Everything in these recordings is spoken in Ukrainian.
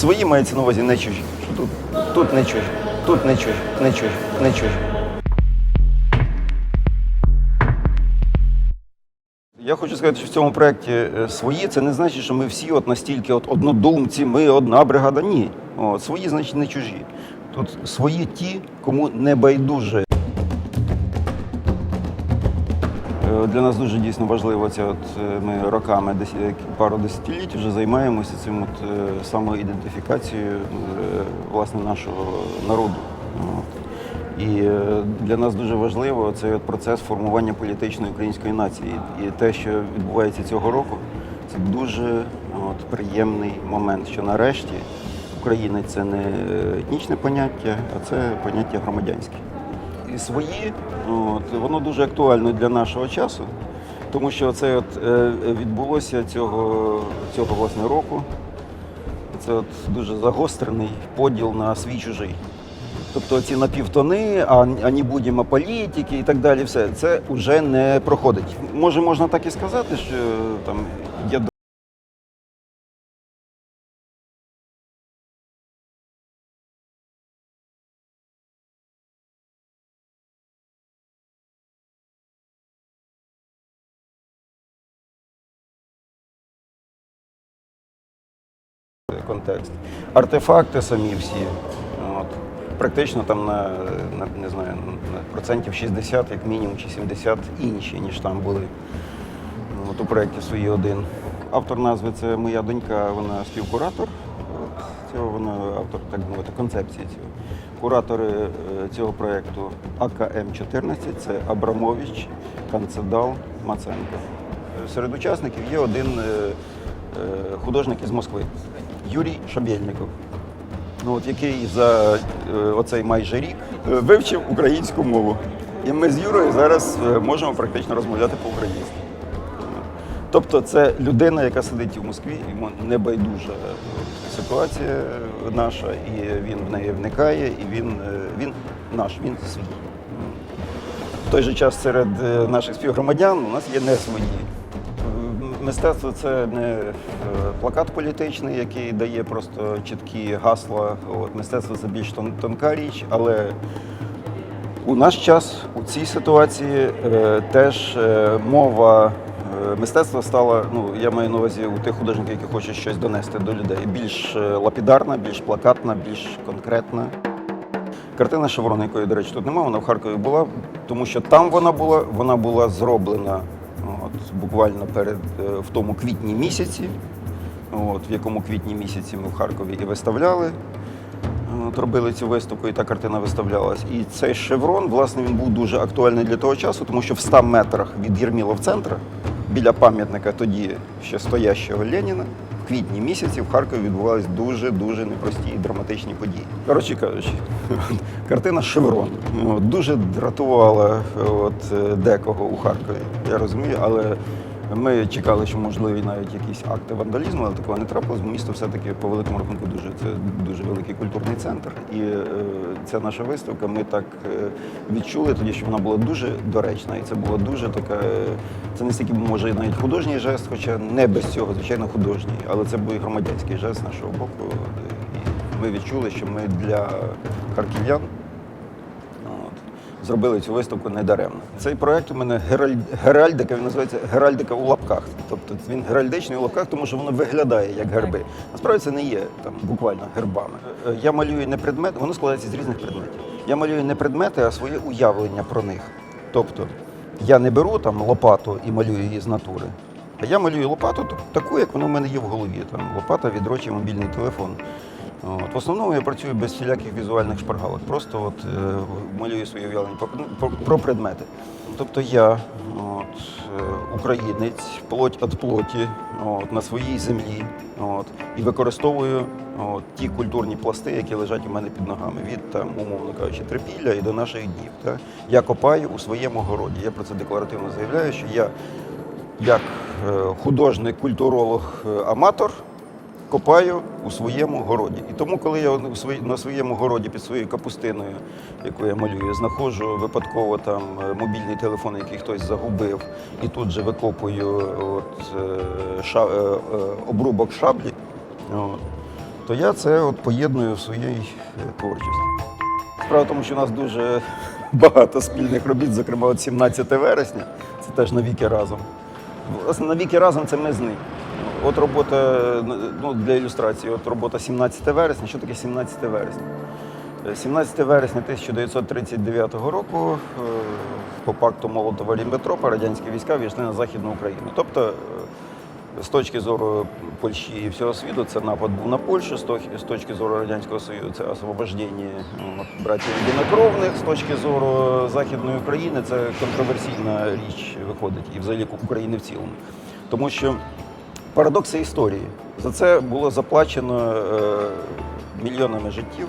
Свої мається на увазі не чужі. Що тут, тут не чужі, тут не чужі, не чужі, не чужі. Я хочу сказати, що в цьому проєкті е, свої це не значить, що ми всі от настільки от однодумці, ми одна бригада. Ні. О, свої, значить, не чужі. Тут свої ті, кому не байдуже. Для нас дуже дійсно важливо це. От е, ми роками, десь е, пару десятиліть вже займаємося цим от е, самоідентифікацією власне нашого народу. І для нас дуже важливо цей процес формування політичної української нації. І те, що відбувається цього року, це дуже от, приємний момент, що нарешті Україна це не етнічне поняття, а це поняття громадянське і свої, от, воно дуже актуально для нашого часу, тому що це от, е, відбулося цього, цього власне року. Це от дуже загострений поділ на свій чужий. Тобто ці напівтони, а, а не будемо політики і так далі, все це вже не проходить. Може, можна так і сказати, що там є контекст. Артефакти самі всі. От. Практично там на, на не знаю, на процентів 60, як мінімум, чи 70 інші, ніж там були. От у проєкті свої один. Автор назви це моя донька, вона співкуратор. Цього вона автор, так мовити, концепції цього. Куратори е, цього проєкту АКМ-14 це Абрамович, Канцедал, Маценко. Серед учасників є один е, е, художник із Москви Юрій Шабєльников. Ну, от який за е, оцей майже рік е, вивчив українську мову. І ми з Юрою зараз е, можемо практично розмовляти по-українськи. Тобто це людина, яка сидить в Москві, йому не байдужа ситуація наша, і він в неї вникає, і він, е, він наш, він свій. В той же час серед е, наших співгромадян у нас є не свої. Мистецтво це не е, плакат політичний, який дає просто чіткі гасла. От, мистецтво це більш тонка річ, але у наш час у цій ситуації е, теж е, мова мистецтва стала, ну я маю на увазі у тих художників, які хочуть щось донести до людей, більш лапідарна, більш плакатна, більш конкретна. Картина Шеврон, якої, до речі, тут немає, вона в Харкові була, тому що там вона була, вона була зроблена буквально перед е, в тому квітні місяці, от, в якому квітні місяці ми в Харкові і виставляли. От, робили цю виставку, і та картина виставлялась. І цей шеврон, власне, він був дуже актуальний для того часу, тому що в 100 метрах від Єрмілов центра, біля пам'ятника тоді ще стоящого Леніна, квітні місяці в Харкові відбувались дуже-дуже непрості і драматичні події. Коротше кажучи, картина Шеврон дуже дратувала от, декого у Харкові. Я розумію, але ми чекали, що можливі навіть якісь акти вандалізму, але такого не трапилось, місто все-таки по великому рахунку дуже це дуже великий культурний центр. І е, ця наша виставка, ми так е, відчули тоді, що вона була дуже доречна, і це була дуже така. е, Це не стільки може навіть художній жест, хоча не без цього, звичайно, художній, але це був і громадянський жест з нашого боку. І ми відчули, що ми для харків'ян. Зробили цю виставку недаремно. Цей проект у мене гераль... геральдика, він називається Геральдика у лапках. Тобто він геральдичний у лапках, тому що воно виглядає як герби. Насправді це не є там буквально гербами. Е, Я малюю не предмет, воно складається з різних предметів. Я малюю не предмети, а своє уявлення про них. Тобто я не беру там лопату і малюю її з натури. А я малюю лопату таку, як вона в мене є в голові. Там лопата, відро чи мобільний телефон. От. В основному я працюю без всіляких візуальних шпаргалок. Просто от, е, малюю свої уявлення про, про, про предмети. Тобто я от, е, українець, плоть від плоті, от, на своїй землі. От, і використовую от, ті культурні пласти, які лежать у мене під ногами, від там, умовно кажучи, трипілля і до наших днів. Так? Я копаю у своєму городі. Я про це декларативно заявляю, що я як е, художник, культуролог, е, аматор копаю у своєму городі. І тому, коли я на своєму городі під своєю капустиною, яку я малюю, знаходжу випадково там е, мобільний телефон, який хтось загубив, і тут же викопую от, ша, обрубок шаблі, от, то я це от поєдную в своїй творчості. Справа в тому, що у нас дуже багато спільних робіт, зокрема, от 17 вересня, це теж навіки разом. Власне, навіки разом це ми з ним. От робота ну, для ілюстрації, от робота 17 вересня. Що таке 17 вересня? Е, 17 вересня 1939 року е, по пакту Молотова Ріббентропа радянські війська війшли на Західну Україну. Тобто, е, з точки зору Польщі і всього світу, це напад був на Польщу, з точки зору Радянського Союзу це освобождення братів єдинокровних, з точки зору Західної України це контроверсійна річ виходить і взагалі України в цілому. Тому що парадокси історії. За це було заплачено е, мільйонами життів.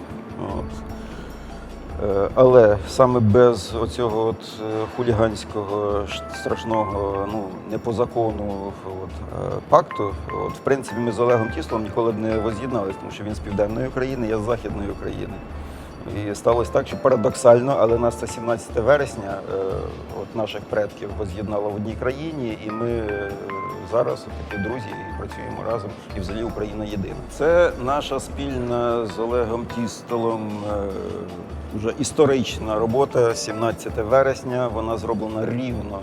Е, Але саме без оцього от е, хуліганського страшного, ну не по закону от, е, пакту, от в принципі ми з Олегом Тіслом ніколи б не воз'єдналися, тому що він з південної України, я з західної України. І сталося так, що парадоксально, але нас це 17 вересня, е, от наших предків воз'єднало в одній країні, і ми е, зараз такі друзі і працюємо разом, і взагалі Україна єдина. Це наша спільна з Олегом Тістелом е, вже історична робота 17 вересня. Вона зроблена рівно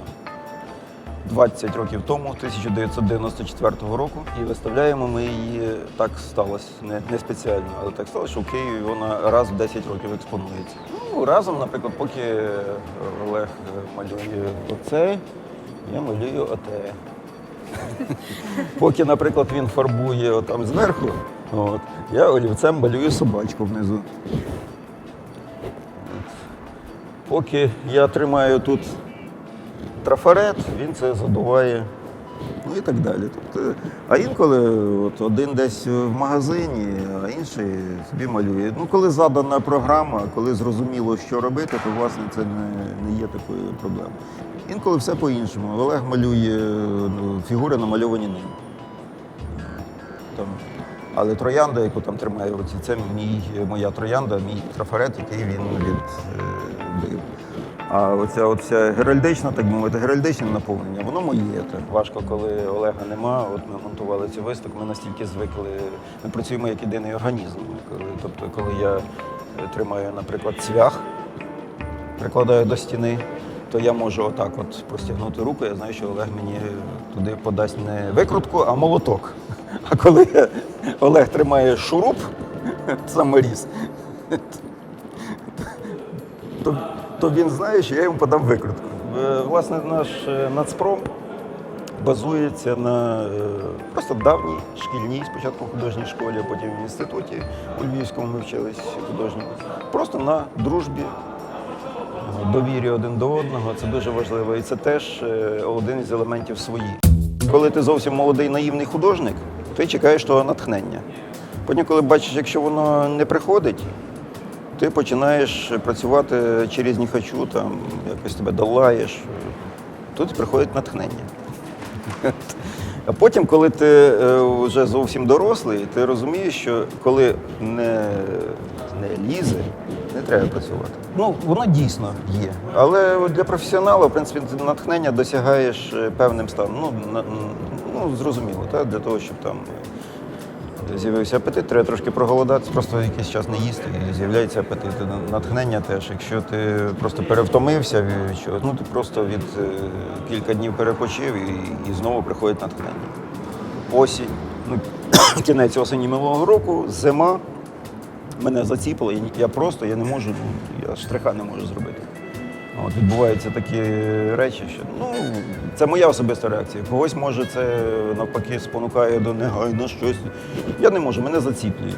20 років тому, 1994 року, і виставляємо ми її так сталося, не, не спеціально, але так сталося, що в Києві вона раз в 10 років експонується. Ну, разом, наприклад, поки Олег малює оце, я малюю оте. Поки, наприклад, він фарбує там зверху, от, я олівцем малюю собачку внизу. Поки я тримаю тут трафарет, він це задуває. Ну і так далі. Тобто, а інколи от, один десь в магазині, а інший собі малює. Ну, коли задана програма, коли зрозуміло, що робити, то власне це не, не є такою проблемою. Інколи все по-іншому. Олег малює ну, фігури намальовані ним. Там. Але троянда, яку там тримає це мій, моя троянда, мій трафарет, який він відбив. А оця вся геральдична, так би мовити, геральдичне наповнення, воно моє. Так. Важко, коли Олега нема. От ми монтували цю виставку, ми настільки звикли. Ми працюємо як єдиний організм. Коли, тобто, коли я тримаю, наприклад, цвях, прикладаю до стіни, то я можу отак от простягнути руку. Я знаю, що Олег мені туди подасть не викрутку, а молоток. А коли Олег тримає шуруп, саморіз, то, то він знає, що я йому подам викрутку. Е, Власне, наш е, нацпром базується на е, просто давній шкільній, спочатку художній школі, а потім в інституті у Львівському ми вчились художньому. Просто на дружбі, довірі один до одного. Це дуже важливо. І це теж один із елементів свої. Коли ти зовсім молодий наївний художник, ти чекаєш того натхнення. Потім, коли бачиш, якщо воно не приходить, ти починаєш працювати через не хочу, там якось тебе долаєш. Тут приходить натхнення. А потім, коли ти е, вже зовсім дорослий, ти розумієш, що коли не, не лізе, не треба працювати. Ну, воно дійсно є. Але для професіонала, в принципі, натхнення досягаєш е, певним станом. Ну, ну зрозуміло, так? для того, щоб там з'явився апетит, треба трошки проголодатися, просто якийсь час не їсти і з'являється апетит. Натхнення теж. Якщо ти просто перевтомився ну ти просто від е, кілька днів перепочив і, і знову приходить натхнення. Осінь, ну, кінець осені минулого року, зима. Мене заціпило, і я просто я не можу, ну, я штриха не можу зробити. От, відбуваються такі речі, що ну, це моя особиста реакція. Когось може це навпаки спонукає до негайно щось. Я не можу, мене заціплює.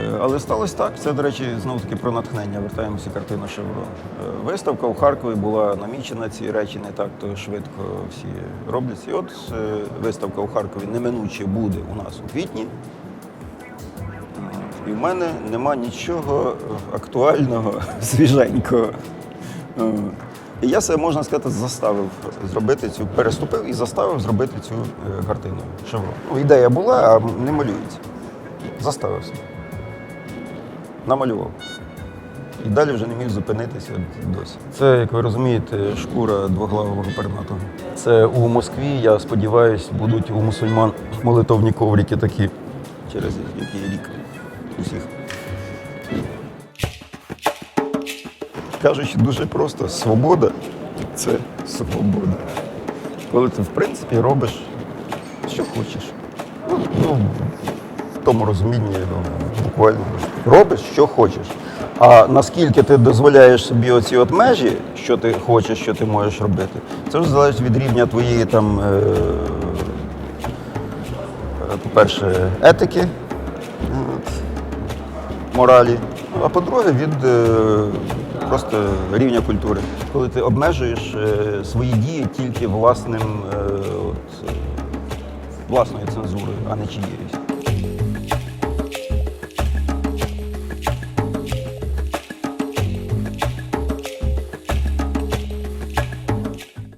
Е, Але сталося так. Це, до речі, знову таки про натхнення. Вертаємося картину Шеврон. Е, Виставка у Харкові була намічена. Ці речі не так то швидко всі робляться. І от е, виставка у Харкові неминуче буде у нас у квітні. І в мене нема нічого актуального, свіженького. Е, І я себе, можна сказати, заставив зробити цю, переступив і заставив зробити цю е, картину. Шеврон. Ну, ідея була, а не малюється. Заставився. Намалював. І далі вже не міг зупинитися досі. Це, як ви розумієте, шкура двоглавого пернатого. Це у Москві, я сподіваюся, будуть у мусульман молитовні коврики такі. Через який рік усіх. Кажучи дуже просто, свобода це свобода. Коли ти, в принципі, робиш, що хочеш. Ну, ну, в тому розумінні ну, буквально робиш, що хочеш. А наскільки ти дозволяєш собі оці от межі, що ти хочеш, що ти можеш робити, це вже залежить від рівня твоєї там, е, е, по-перше, етики, моралі. А по-друге, від е, просто рівня культури. Коли ти обмежуєш е, свої дії тільки власним, е, от, власною цензурою, а не чиєюсь.